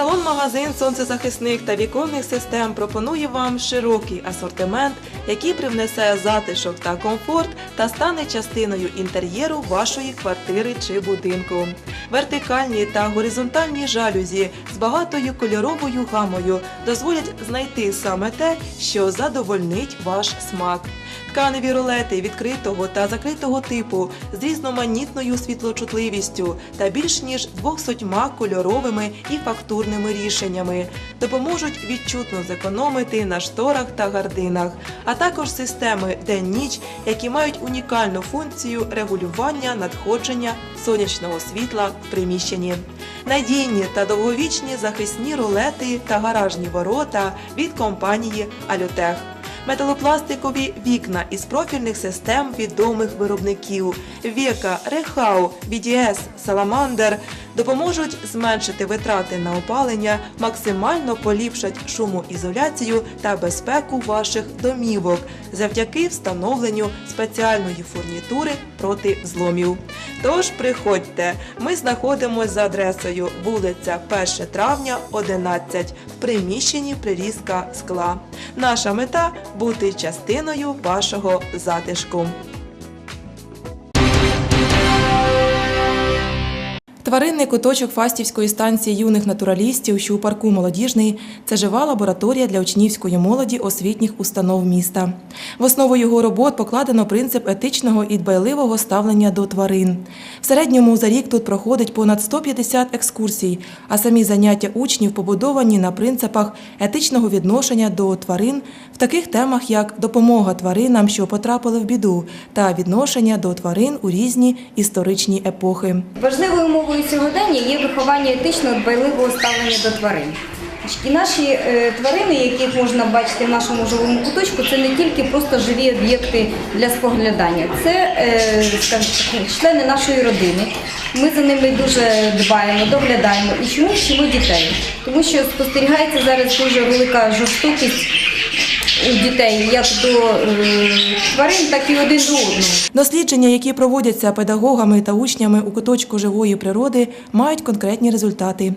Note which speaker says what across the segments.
Speaker 1: Салон-магазин сонцезахисних та віконних систем пропонує вам широкий асортимент, який привнесе затишок та комфорт та стане частиною інтер'єру вашої квартири чи будинку. Вертикальні та горизонтальні жалюзі з багатою кольоровою гамою дозволять знайти саме те, що задовольнить ваш смак. Тканеві рулети відкритого та закритого типу з різноманітною світлочутливістю та більш ніж 200 кольоровими і фактурними рішеннями допоможуть відчутно зекономити на шторах та гардинах, а також системи день-ніч, які мають унікальну функцію регулювання надходження сонячного світла в приміщенні. Надійні та довговічні захисні рулети та гаражні ворота від компанії Алютех металопластикові вікна із профільних систем відомих виробників Века, Рехау, BDS, Саламандер допоможуть зменшити витрати на опалення, максимально поліпшать шумоізоляцію та безпеку ваших домівок завдяки встановленню спеціальної фурнітури проти зломів. Тож приходьте, ми знаходимося за адресою вулиця 1 травня, 11 в приміщенні прирізка скла. Наша мета бути частиною вашого затишку. Тваринний куточок Фастівської станції юних натуралістів, що у парку Молодіжний, це жива лабораторія для учнівської молоді освітніх установ міста. В основу його робот покладено принцип етичного і дбайливого ставлення до тварин. В середньому за рік тут проходить понад 150 екскурсій, а самі заняття учнів побудовані на принципах етичного відношення до тварин в таких темах, як допомога тваринам, що потрапили в біду, та відношення до тварин у різні історичні епохи.
Speaker 2: Важливою умовою сьогодення є виховання етичного дбайливого ставлення до тварин. І наші е, тварини, яких можна бачити в нашому живому куточку, це не тільки просто живі об'єкти для споглядання, це е, скажімо члени нашої родини. Ми за ними дуже дбаємо, доглядаємо і чому вчимо дітей, тому що спостерігається зараз дуже велика жорстокість у дітей як до е, тварин, так і один до одного.
Speaker 1: Дослідження, які проводяться педагогами та учнями у куточку живої природи, мають конкретні результати.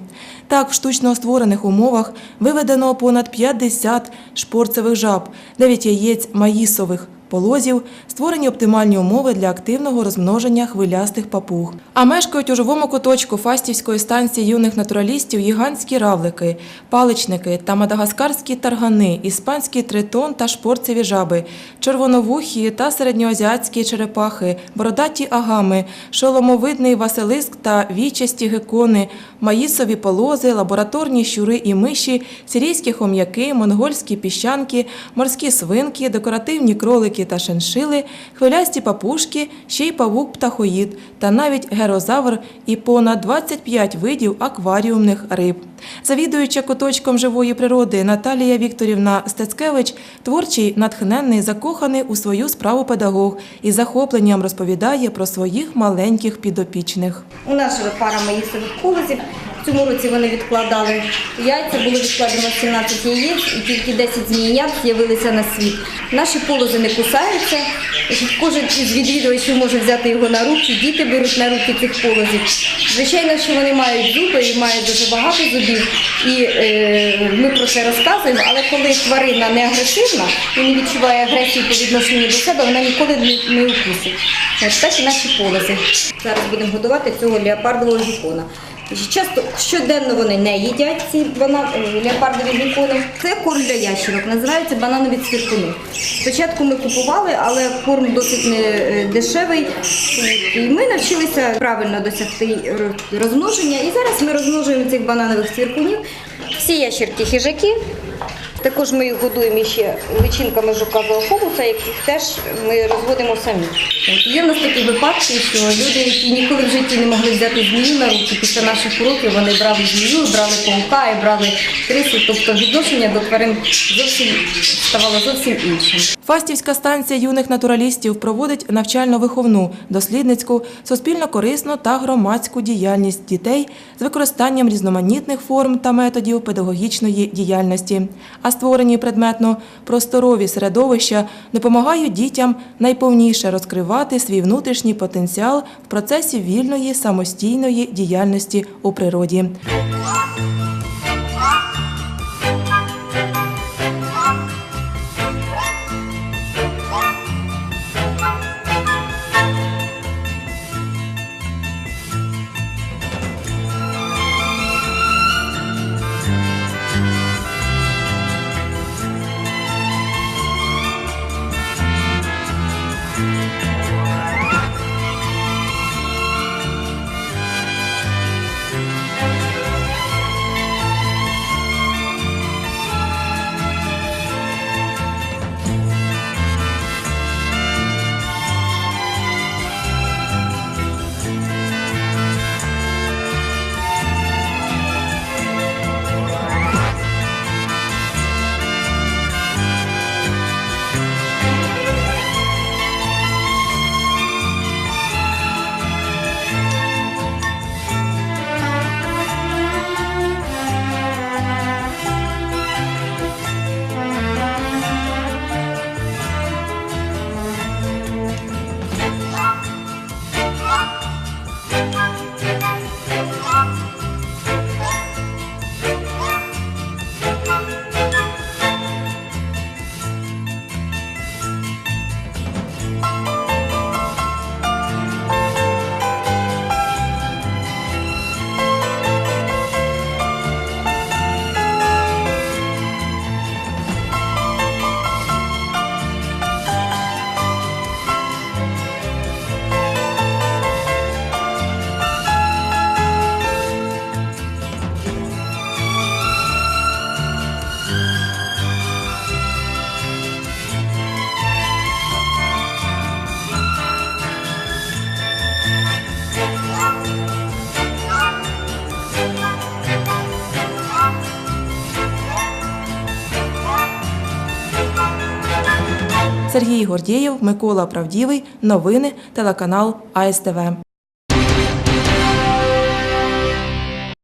Speaker 1: Так, в штучно створених умовах виведено понад 50 шпорцевих жаб, 9 яєць маїсових полозів, створені оптимальні умови для активного розмноження хвилястих папуг. А мешкають у живому куточку Фастівської станції юних натуралістів гігантські равлики, паличники та мадагаскарські таргани, іспанський тритон та шпорцеві жаби, червоновухі та середньоазіатські черепахи, бородаті агами, шоломовидний василиск та вічасті гекони, маїсові полози, лабораторні щури і миші, сирійські хом'яки, монгольські піщанки, морські свинки, декоративні кролики та шиншили, хвилясті папушки, ще й павук птахоїд та навіть герозавр і понад 25 видів акваріумних риб. Завідуюча куточком живої природи Наталія Вікторівна Стецкевич, творчий, натхненний, закоханий у свою справу педагог і захопленням розповідає про своїх маленьких підопічних.
Speaker 2: У нас живе пара маїсових колозів. Цьому році вони відкладали яйця, було відкладено 17 яєць і тільки 10 змієнят з'явилися на світ. Наші полози не кусаються. Кожен із відвідувачів може взяти його на руки, діти беруть на руки цих полозів. Звичайно, що вони мають зуби і мають дуже багато зубів, і е, ми про це розказуємо, але коли тварина не агресивна і не відчуває агресії по відношенню до себе, вона ніколи не, не укусить. От так і наші полози. Зараз будемо годувати цього леопардового гікона. Часто щоденно вони не їдять ці бана- е, леопардові бікони. Це корм для ящерок, називається бананові цвіркуни. Спочатку ми купували, але корм досить не е, дешевий. І ми навчилися правильно досягти ро- розмноження. І зараз ми розмножуємо цих бананових цвіркунів. Всі ящерки хижаки. Також ми їх годуємо ще личинками жукавого зоофобуса, яких теж ми розводимо самі. Є в нас такі випадки, що люди, які ніколи в житті не могли взяти змію на руки, після наших уроків вони брали змію, брали паука і брали крису, тобто відношення до тварин зовсім ставало зовсім іншим.
Speaker 1: Фастівська станція юних натуралістів проводить навчально-виховну, дослідницьку, суспільно-корисну та громадську діяльність дітей з використанням різноманітних форм та методів педагогічної діяльності. А створені предметно просторові середовища допомагають дітям найповніше розкривати свій внутрішній потенціал в процесі вільної самостійної діяльності у природі. Сергій Гордієв, Микола Правдівий. Новини телеканал АСТВ.